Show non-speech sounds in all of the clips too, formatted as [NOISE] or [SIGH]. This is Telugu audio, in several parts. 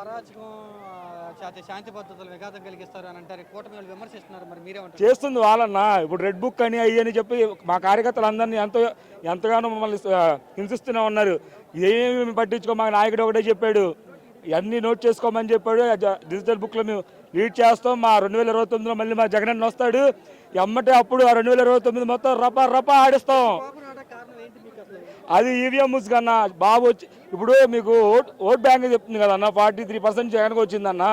అరాచకం శాంతి విఘాతం కలిగిస్తారు అని అంటారు. కూటమి వాళ్ళు విమర్శిస్తున్నారు. మరి మీరేమంటారు? చేస్తుంది వాళ్ళన్నా. ఇప్పుడు రెడ్ బుక్ అని అయ్యి అని చెప్పి మా కార్యకర్తలు అందరినీ ఎంతో ఎంతగానో మమ్మల్ని హింసిస్తూనే ఉన్నారు. ఏమి పట్టించుకో మా నాయకుడు ఒకటే చెప్పాడు. అన్ని నోట్ చేసుకోమని చెప్పాడు. డిజిటల్ బుక్లో మేము లీడ్ చేస్తాం. మా రెండు వేల ఇరవై తొమ్మిదిలో మళ్ళీ మా జగనన్న వస్తాడు. ఎమ్మటే అప్పుడు ఆ రెండు వేల ఇరవై తొమ్మిది మొత్తం రపా రపా ఆడిస్తాం. అది ఈవీఎం కన్నా బాబు వచ్చి ఇప్పుడు మీకు ఓట్ ఓట్ బ్యాంక్ చెప్తుంది కదా అన్న ఫార్టీ త్రీ పర్సెంట్ జగన్కి వచ్చిందన్న.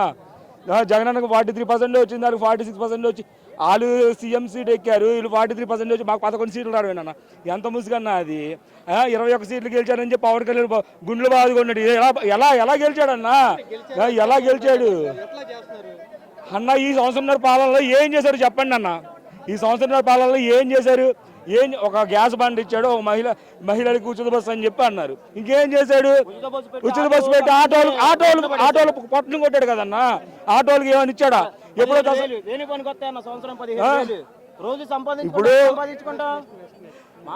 ఆ, జగన్ అన్నకు ఫార్టీ త్రీ పర్సెంట్ వచ్చింది వాళ్ళకి ఫార్టీ సిక్స్ పర్సెంట్ వచ్చి వాళ్ళు సీఎం సీట్ ఎక్కారు వీళ్ళు ఫార్టీ త్రీ పర్సెంట్ వచ్చి మాకు పదకొండు సీట్లు రావడం ఎంత ముసుగన్నా అది? ఇరవై ఒక్క సీట్లు గెలిచారని చెప్పి పవన్ కళ్యాణ్ బా- గుండెలు బాదుకున్నాడు. ఎలా ఎలా ఎలా గెలిచాడన్నా? ఎలా గెలిచాడు? అన్న ఈ సంవత్సరంన్నర పాలనలో ఏం చేశారు చెప్పండి అన్న. ఈ సంవత్సరంన్నర పాలనలో ఏం చేశారు? ఏం ఒక గ్యాస్ బండ్ ఇచ్చాడు ఒక మహిళ మహిళలకు ఉచిత బస్సు అని చెప్పి అన్నారు. ఇంకేం చేశాడు? ఉచిత బస్సు పెట్టి ఆటోలు ఆటోలు ఆటోలు పొట్టను కొట్టాడు కదన్నా? ఆటోలకు ఏమైనా ఇచ్చాడా? ఎప్పుడో సంవత్సరం ఇప్పుడు-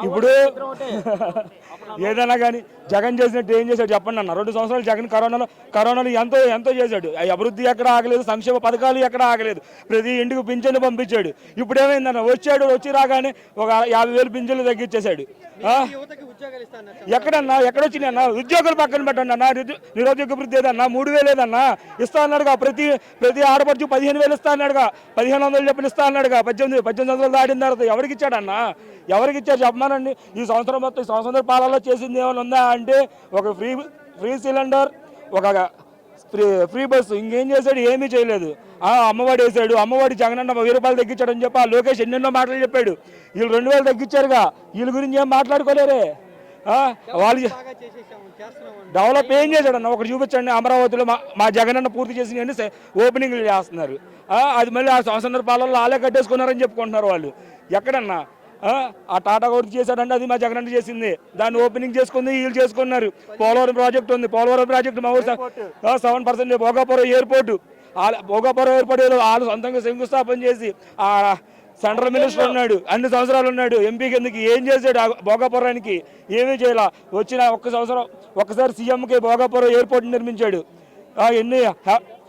ఇప్పుడు. [LAUGHS] ఏదైనా కానీ జగన్ చేసినట్టు ఏం చేశాడు చెప్పండి అన్న. రెండు సంవత్సరాలు జగన్ కరోనాలో కరోనాలో ఎంతో ఎంతో చేశాడు. ఆ అభివృద్ధి ఎక్కడ ఆగలేదు సంక్షేమ పథకాలు ఎక్కడ ఆగలేదు. ప్రతి ఇంటికి పింఛను పంపించాడు. ఇప్పుడు ఏమైందన్న వచ్చాడు వచ్చి రాగానే ఒక యాభై వేలు పింఛన్లు తగ్గించేశాడు. ఎక్కడన్నా? ఎక్కడొచ్చినాయి అన్న? ఉద్యోగులు పక్కన పెట్టండి అన్న. నిరు- నిరుద్యోగ వృద్ధి ఏదన్నా? మూడు వేలు ఏదన్నా? ఇస్తా అన్నాడుగా. ప్రతి ప్రతి ఆడపడుచు పదిహేను వేలు ఇస్తా అన్నాడుగా. పదిహేను వందలు చెప్పిన ఇస్తా అన్నాడుగా. పద్దెనిమిది పద్దెనిమిది వందలు దాటిన తర్వాత ఎవరికి ఇచ్చాడన్నా? ఎవరికి ఇచ్చారు చెప్పమానండి ఈ సంవత్సరం మొత్తం ఈ సంవత్సరం పాలలో చేసింది ఏమైనా ఉందా అంటే ఒక ఫ్రీ ఫ్రీ సిలిండర్ ఒక ఫ్రీ ఫ్రీ బస్సు ఇంకేం చేశాడు? ఏమీ చేయలేదు. ఆ అమ్మవాడు వేసాడు అమ్మవాడి జగనన్న వెయ్యి రూపాయలు తగ్గించాడని చెప్పి ఆ లోకేష్ ఎన్నెన్నో మాటలు చెప్పాడు. వీళ్ళు రెండు వేలు తగ్గించారుగా. వీళ్ళ గురించి ఏం మాట్లాడుకోలేరే? వాళ్ళు. డెవలప్ ఏం చేశాడన్న? ఒకటి చూపించండి. అమరావతిలో మా మా జగనన్న పూర్తి చేసిన ఓపెనింగ్లు చేస్తున్నారు. అది మళ్ళీ ఆ సంవత్సరం పాలనలో ఆలే కట్టేసుకున్నారని చెప్పుకుంటున్నారు వాళ్ళు. ఎక్కడన్నా? ఆ, టాటా కూడా చేశాడంటే అది మా జగన్ చేసింది. దాన్ని ఓపెనింగ్ చేసుకుంది వీళ్ళు చేసుకున్నారు. పోలవరం ప్రాజెక్ట్ ఉంది. పోలవరం ప్రాజెక్ట్ మా ఊరు సెవెన్ పర్సెంట్ భోగాపురం ఎయిర్పోర్టు. ఆ- భోగాపురం ఎయిర్పోర్ట్ వాళ్ళు సొంతంగా శంకుస్థాపన చేసి ఆ సెంట్రల్ మినిస్టర్ ఉన్నాడు. అన్ని సంవత్సరాలు ఉన్నాడు. ఎంపీ కిందకి ఏం చేశాడు ఆ భోగాపురానికి? ఏమీ చేయాల. వచ్చిన ఒక్క సంవత్సరం ఒక్కసారి సీఎంకి భోగాపురం ఎయిర్పోర్ట్ నిర్మించాడు. ఎన్ని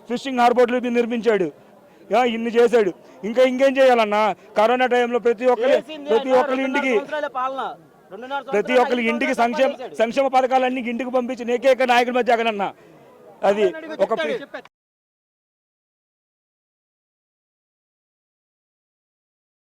ఫిషింగ్ హార్బోర్ట్లు నిర్మించాడు. ఇన్ని చేశాడు. ఇంకా ఇంకేం చేయాలన్నా? కరోనా టైంలో ప్రతి ఒక్కరి ప్రతి అన్న ఒక్కరి ఇంటికి ప్రతి ఒక్కరి ఇంటికి సంక్షేమ. సంక్షేమ పథకాలన్నీ ఇంటికి పంపించిన ఏకైక నాయకుడి మధ్య జగనన్న అది ఒక